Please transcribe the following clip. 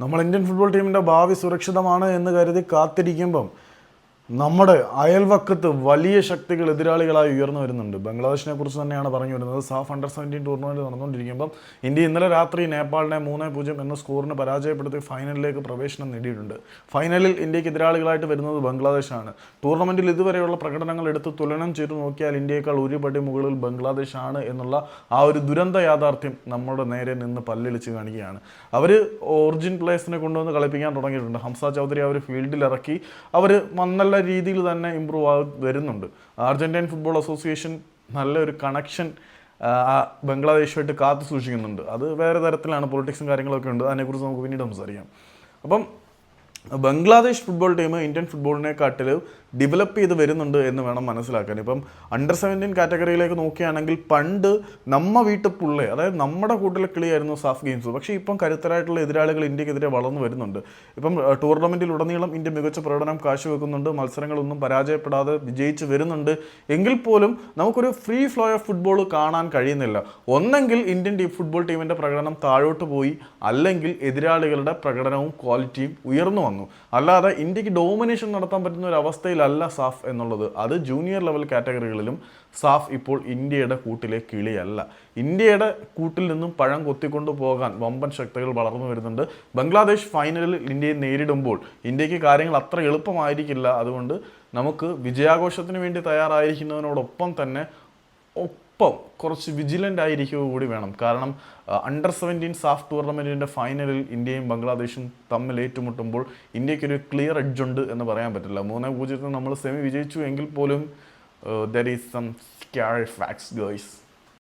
നമ്മൾ Indian football ടീമിന്റെ ഭാവി സുരക്ഷിതമാണ് എന്ന് കരുതി കാത്തിരിക്കുമ്പം നമ്മുടെ അയൽവക്കത്ത് വലിയ ശക്തികൾ എതിരാളികളായി ഉയർന്നു വരുന്നുണ്ട്. ബംഗ്ലാദേശിനെ കുറിച്ച് തന്നെയാണ് പറഞ്ഞു വരുന്നത്. സാഫ് അണ്ടർ സെവന്റീൻ ടൂർണമെന്റ് നടന്നുകൊണ്ടിരിക്കുമ്പം ഇന്ത്യ ഇന്നലെ രാത്രി നേപ്പാളിനെ മൂന്ന് പൂജ്യം എന്ന സ്കോറിന് പരാജയപ്പെടുത്തി ഫൈനലിലേക്ക് പ്രവേശനം നേടിയിട്ടുണ്ട്. ഫൈനലിൽ ഇന്ത്യയ്ക്ക് എതിരാളികളായിട്ട് വരുന്നത് ബംഗ്ലാദേശാണ്. ടൂർണമെന്റിൽ ഇതുവരെയുള്ള പ്രകടനങ്ങൾ എടുത്ത് തുലനം ചെയ്ത് നോക്കിയാൽ ഇന്ത്യയേക്കാൾ ഒരുപടി മുകളിൽ ബംഗ്ലാദേശാണ് എന്നുള്ള ആ ഒരു ദുരന്ത യാഥാർത്ഥ്യം നമ്മുടെ നേരെ നിന്ന് പല്ലിളിച്ച് കാണുകയാണ് അവർ ഒറിജിൻ പ്ലേയേഴ്സിനെ കൊണ്ടുവന്ന് കളിപ്പിക്കാൻ തുടങ്ങിയിട്ടുണ്ട്. ഹംസ ചൗധരി അവർ ഫീൽഡിൽ ഇറക്കി. അവർ നല്ല രീതിയിൽ തന്നെ ഇമ്പ്രൂവ് ആ വരുന്നുണ്ട്. അർജന്റീൻ ഫുട്ബോൾ അസോസിയേഷൻ നല്ലൊരു കണക്ഷൻ ബംഗ്ലാദേശുമായിട്ട് കാത്തു സൂക്ഷിക്കുന്നുണ്ട്. അത് വേറെ തരത്തിലാണ് പൊളിറ്റിക്സും കാര്യങ്ങളൊക്കെ ഉണ്ട്. അതിനെക്കുറിച്ച് നമുക്ക് പിന്നീട് സംസാരിക്കാം. അപ്പം ബംഗ്ലാദേശ് ഫുട്ബോൾ ടീം ഇന്ത്യൻ ഫുട്ബോളിനെക്കാട്ടിൽ ഡെവലപ്പ് ചെയ്ത് വരുന്നുണ്ട് എന്ന് വേണം മനസ്സിലാക്കാൻ. ഇപ്പം അണ്ടർ സെവന്റീൻ കാറ്റഗറിയിലേക്ക് നോക്കുകയാണെങ്കിൽ പണ്ട് നമ്മ വീട്ടിൽ പുള്ളേ അതായത് നമ്മുടെ കൂട്ടിലെ കിളിയായിരുന്നു സാഫ് ഗെയിംസ്. പക്ഷേ ഇപ്പം കരുത്തരായിട്ടുള്ള എതിരാളികൾ ഇന്ത്യക്കെതിരെ വളർന്നു വരുന്നുണ്ട്. ഇപ്പം ടൂർണമെന്റിൽ ഉടനീളം ഇന്ത്യ മികച്ച പ്രകടനം കാഴ്ചവെക്കുന്നുണ്ട് മത്സരങ്ങളൊന്നും പരാജയപ്പെടാതെ വിജയിച്ച് വരുന്നുണ്ട്. എങ്കിൽ പോലും നമുക്കൊരു ഫ്രീ ഫ്ലോ ഓഫ് ഫുട്ബോൾ കാണാൻ കഴിയുന്നില്ല. ഒന്നെങ്കിൽ ഇന്ത്യൻ ടീം ഫുട്ബോൾ ടീമിന്റെ പ്രകടനം താഴോട്ട് പോയി അല്ലെങ്കിൽ എതിരാളികളുടെ പ്രകടനവും ക്വാളിറ്റിയും ഉയർന്നു വന്നു. അല്ലാതെ ഇന്ത്യയ്ക്ക് ഡോമിനേഷൻ നടത്താൻ പറ്റുന്ന ഒരു അവസ്ഥയിലല്ല സാഫ് എന്നുള്ളത്. അത് ജൂനിയർ ലെവൽ കാറ്റഗറികളിലും സാഫ് ഇപ്പോൾ ഇന്ത്യയുടെ കൂട്ടിലെ കിളിയല്ല. ഇന്ത്യയുടെ കൂട്ടിൽ നിന്നും പഴം കൊത്തിക്കൊണ്ടു പോകാൻ വമ്പൻ ശക്തികൾ വളർന്നു വരുന്നുണ്ട്. ബംഗ്ലാദേശ് ഫൈനലിൽ ഇന്ത്യയെ നേരിടുമ്പോൾ ഇന്ത്യയ്ക്ക് കാര്യങ്ങൾ അത്ര എളുപ്പമായിരിക്കില്ല. അതുകൊണ്ട് നമുക്ക് വിജയാഘോഷത്തിന് വേണ്ടി തയ്യാറായിരിക്കുന്നതിനോടൊപ്പം തന്നെ ഒപ്പം കുറച്ച് വിജിലന്റ് ആയിരിക്കുക കൂടി വേണം. കാരണം അണ്ടർ സെവന്റീൻ സാഫ് ടൂർണമെന്റിന്റെ ഫൈനലിൽ ഇന്ത്യയും ബംഗ്ലാദേശും തമ്മിൽ ഏറ്റുമുട്ടുമ്പോൾ ഇന്ത്യക്കൊരു ക്ലിയർ എഡ്ജ് ഉണ്ട് എന്ന് പറയാൻ പറ്റില്ല. മൂന്നേ പൂജ്യത്തിന് നമ്മൾ സെമി വിജയിച്ചു എങ്കിൽ പോലും there is some scale facts girls